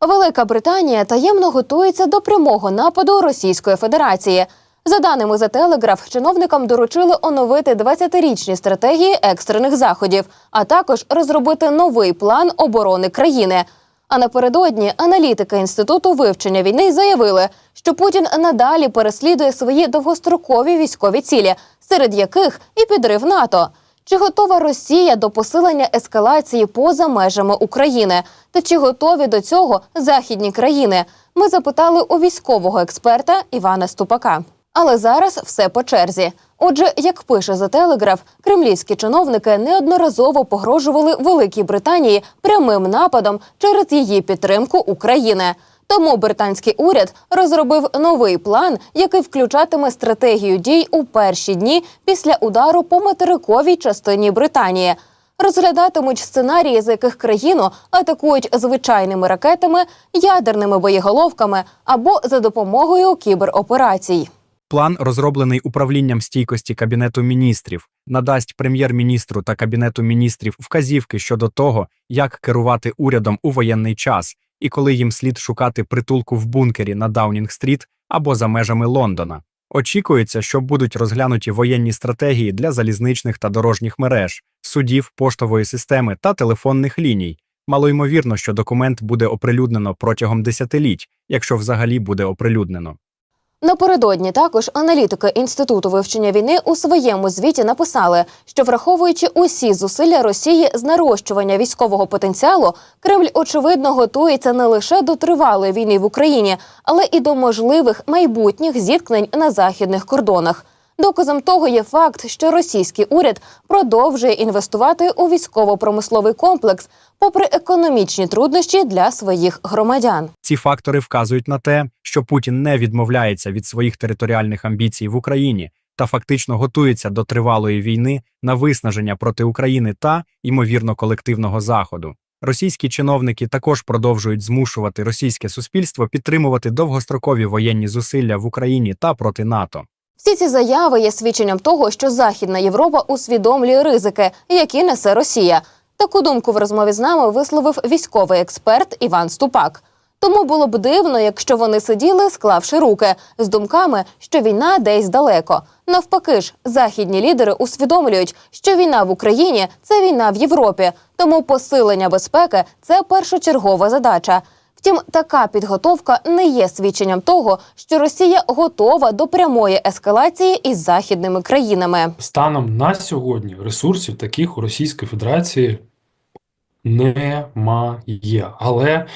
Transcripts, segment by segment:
Велика Британія таємно готується до прямого нападу Російської Федерації. За даними The Telegraph, чиновникам доручили оновити 20-річні стратегії екстрених заходів, а також розробити новий план оборони країни. А напередодні аналітики інституту вивчення війни заявили, що Путін надалі переслідує свої довгострокові військові цілі, серед яких і підрив НАТО. Чи готова Росія до посилення ескалації поза межами України? Та чи готові до цього західні країни? Ми запитали у військового експерта Івана Ступака. Але зараз все по черзі. Отже, як пише за Телеграф, кремлівські чиновники неодноразово погрожували Великій Британії прямим нападом через її підтримку України. Тому британський уряд розробив новий план, який включатиме стратегію дій у перші дні після удару по материковій частині Британії. Розглядатимуть сценарії, за яких країну атакують звичайними ракетами, ядерними боєголовками або за допомогою кібероперацій. План, розроблений управлінням стійкості Кабінету міністрів, надасть прем'єр-міністру та Кабінету міністрів вказівки щодо того, як керувати урядом у воєнний час і коли їм слід шукати притулку в бункері на Даунінг-стріт або за межами Лондона. Очікується, що будуть розглянуті воєнні стратегії для залізничних та дорожніх мереж, судів, поштової системи та телефонних ліній. Малоймовірно, що документ буде оприлюднено протягом десятиліть, якщо взагалі буде оприлюднено. Напередодні також аналітики інституту вивчення війни у своєму звіті написали, що враховуючи усі зусилля Росії з нарощування військового потенціалу, Кремль очевидно готується не лише до тривалої війни в Україні, але і до можливих майбутніх зіткнень на західних кордонах. Доказом того є факт, що російський уряд продовжує інвестувати у військово-промисловий комплекс, попри економічні труднощі для своїх громадян. Ці фактори вказують на те, що Путін не відмовляється від своїх територіальних амбіцій в Україні та фактично готується до тривалої війни на виснаження проти України та, ймовірно, колективного заходу. Російські чиновники також продовжують змушувати російське суспільство підтримувати довгострокові воєнні зусилля в Україні та проти НАТО. Всі ці заяви є свідченням того, що Західна Європа усвідомлює ризики, які несе Росія. Таку думку в розмові з нами висловив військовий експерт Іван Ступак. Тому було б дивно, якщо вони сиділи, склавши руки, з думками, що війна десь далеко. Навпаки ж, західні лідери усвідомлюють, що війна в Україні це війна в Європі, тому посилення безпеки це першочергова задача. Втім, така підготовка не є свідченням того, що Росія готова до прямої ескалації із західними країнами. Станом на сьогодні ресурсів таких у Російської Федерації немає. Але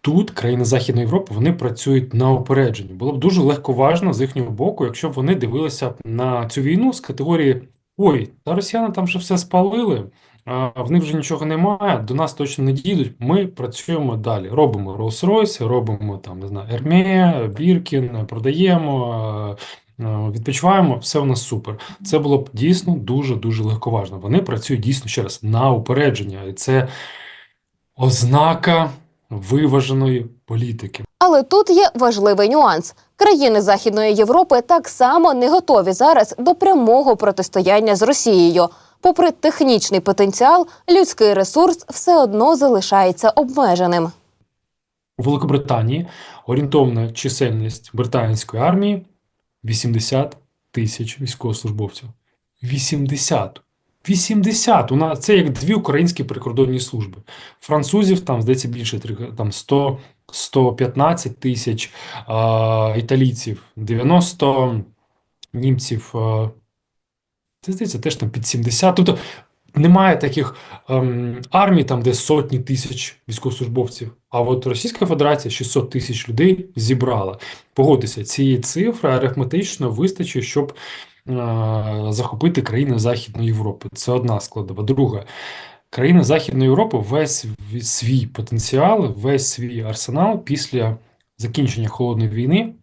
тут країни Західної Європи вони працюють на опередженні. Було б дуже легковажно з їхнього боку, якщо б вони дивилися на цю війну з категорії: Ой, та росіяни там вже все спалили. В них вже нічого немає, до нас точно не дійдуть. Ми працюємо далі. Робимо Rolls-Royce, робимо там, не знаю, Ерме, Біркін, продаємо, відпочиваємо. Все у нас супер. Це було б дійсно дуже дуже легковажно. Вони працюють дійсно ще раз на упередження, і це ознака виваженої політики. Але тут є важливий нюанс: країни Західної Європи так само не готові зараз до прямого протистояння з Росією. Попри технічний потенціал, людський ресурс все одно залишається обмеженим. У Великобританії орієнтовна чисельність британської армії 80 тисяч військовослужбовців. 80. 80! У нас це як дві українські прикордонні служби. Французів там, здається, більше там 100, 115 тисяч, а, італійців 90, німців, а, це здається, теж там під 70. Тобто немає таких ем, армій, там, де сотні тисяч військовослужбовців. А от Російська Федерація 600 тисяч людей зібрала. Погодьтеся, цієї цифри арифметично вистачить, щоб е, захопити країни Західної Європи. Це одна складова. Друга. Країни Західної Європи весь свій потенціал, весь свій арсенал після закінчення холодної війни,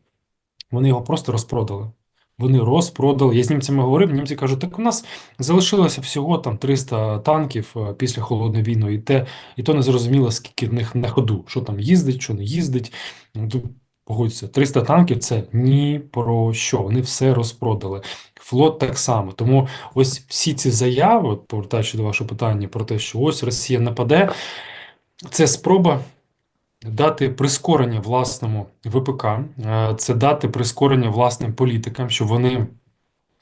вони його просто розпродали. Вони розпродали. Я з німцями говорив, німці кажуть, так у нас залишилося всього там 300 танків е, після холодної війни, і те, і то не зрозуміло, скільки в них на ходу, що там їздить, що не їздить. Ну, тут, Погодьтеся, 300 танків це ні про що. Вони все розпродали. Флот так само. Тому ось всі ці заяви, повертаючи до вашого питання про те, що ось Росія нападе, це спроба дати прискорення власному ВПК, е, це дати прискорення власним політикам, щоб вони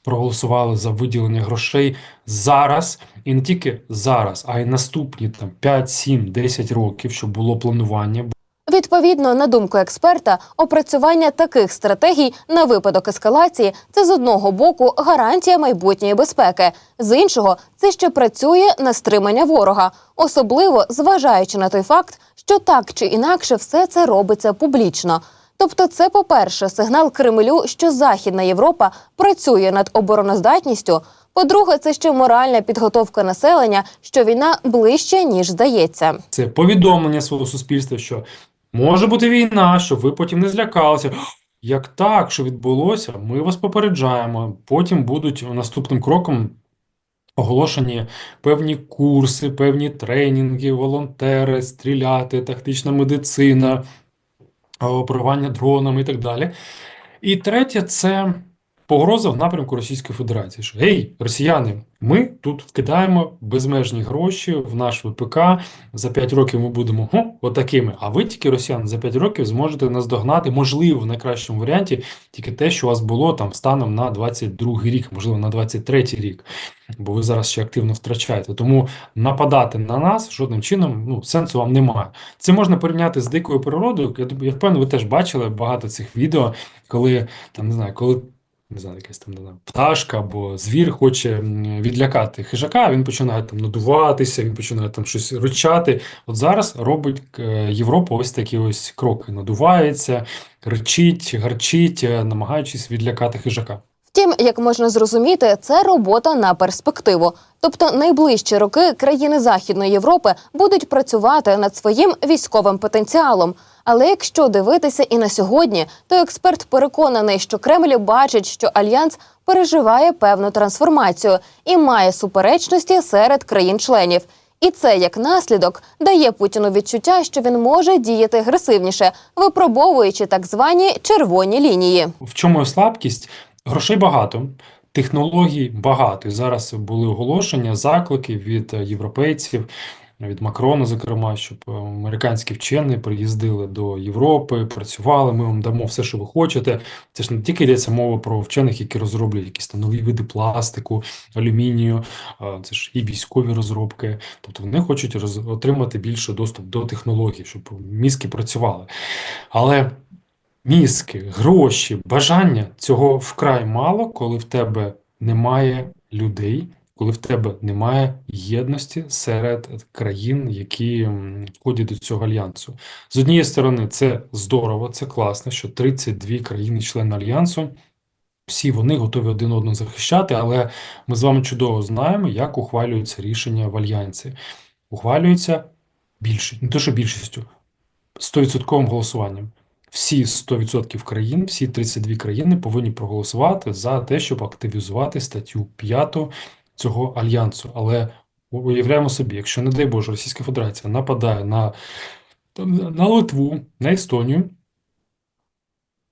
проголосували за виділення грошей зараз, і не тільки зараз, а й наступні там 5, 7, 10 років, щоб було планування. Відповідно, на думку експерта, опрацювання таких стратегій на випадок ескалації це з одного боку гарантія майбутньої безпеки, з іншого це ще працює на стримання ворога, особливо зважаючи на той факт, що так чи інакше все це робиться публічно. Тобто, це, по-перше, сигнал Кремлю, що Західна Європа працює над обороноздатністю. По-друге, це ще моральна підготовка населення, що війна ближче ніж здається. Це повідомлення свого суспільства, що може бути війна, щоб ви потім не злякалися. Як так, що відбулося, ми вас попереджаємо. Потім будуть наступним кроком оголошені певні курси, певні тренінги, волонтери, стріляти, тактична медицина, оперування дронами і так далі. І третє це погроза в напрямку Російської Федерації. Що, Гей, росіяни, ми тут вкидаємо безмежні гроші в наш ВПК. За 5 років ми будемо ху, отакими. А ви тільки, росіяни, за 5 років зможете наздогнати, можливо, в найкращому варіанті, тільки те, що у вас було там станом на 22 рік, можливо, на 23 рік. Бо ви зараз ще активно втрачаєте. Тому нападати на нас жодним чином ну, сенсу вам немає. Це можна порівняти з дикою природою. Я, я впевнений, ви теж бачили багато цих відео, коли там не знаю, коли не знаю, якась там не пташка або звір хоче відлякати хижака, він починає там надуватися, він починає там щось ричати. От зараз робить е, Європа ось такі ось кроки: надувається, ричить, гарчить, е, намагаючись відлякати хижака. Втім, як можна зрозуміти, це робота на перспективу. Тобто, найближчі роки країни Західної Європи будуть працювати над своїм військовим потенціалом. Але якщо дивитися і на сьогодні, то експерт переконаний, що Кремль бачить, що альянс переживає певну трансформацію і має суперечності серед країн-членів. І це як наслідок дає Путіну відчуття, що він може діяти агресивніше, випробовуючи так звані червоні лінії. В чому слабкість? Грошей багато, технологій багато. І зараз були оголошення, заклики від європейців, від Макрона, зокрема, щоб американські вчені приїздили до Європи, працювали. Ми вам дамо все, що ви хочете. Це ж не тільки йдеться мова про вчених, які розроблюють якісь там нові види пластику, алюмінію, це ж і військові розробки. Тобто вони хочуть роз- отримати більше доступ до технологій, щоб мізки працювали. Але мізки, гроші, бажання цього вкрай мало, коли в тебе немає людей, коли в тебе немає єдності серед країн, які входять до цього альянсу. З однієї сторони, це здорово, це класно, що 32 країни-члени альянсу. Всі вони готові один одного захищати, але ми з вами чудово знаємо, як ухвалюються рішення в альянсі. Ухвалюються більшість, не то, що більшістю, 100% голосуванням. Всі 100% країн, всі 32 країни повинні проголосувати за те, щоб активізувати статтю 5 цього альянсу. Але уявляємо собі, якщо, не дай Боже, Російська Федерація нападає на, на Литву, на Естонію,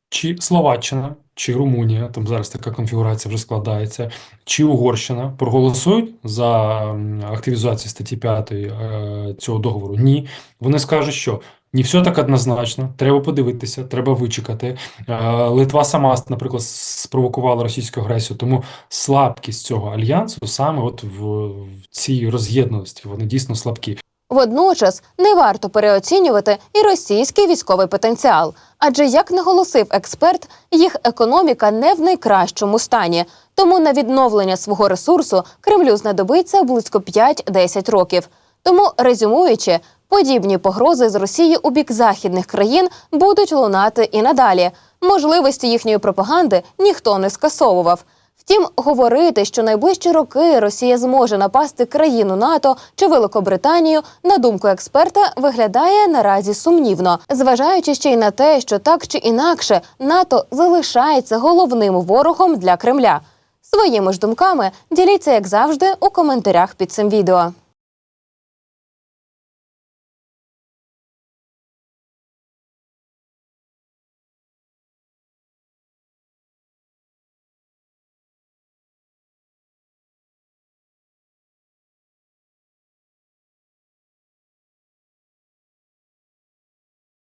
чи Словаччина, чи Румунія, там зараз така конфігурація вже складається, чи Угорщина проголосують за активізацію статті 5 е, цього договору? Ні. Вони скажуть, що не все так однозначно, треба подивитися, треба вичекати. Е, Литва сама, наприклад, спровокувала російську агресію, тому слабкість цього альянсу саме от в цій роз'єднаності, вони дійсно слабкі. Водночас не варто переоцінювати і російський військовий потенціал, адже як наголосив експерт, їх економіка не в найкращому стані. Тому на відновлення свого ресурсу Кремлю знадобиться близько 5-10 років. Тому, резюмуючи, подібні погрози з Росії у бік західних країн будуть лунати і надалі. Можливості їхньої пропаганди ніхто не скасовував. Втім, говорити, що найближчі роки Росія зможе напасти країну НАТО чи Великобританію, на думку експерта, виглядає наразі сумнівно, зважаючи ще й на те, що так чи інакше НАТО залишається головним ворогом для Кремля. Своїми ж думками діліться, як завжди, у коментарях під цим відео.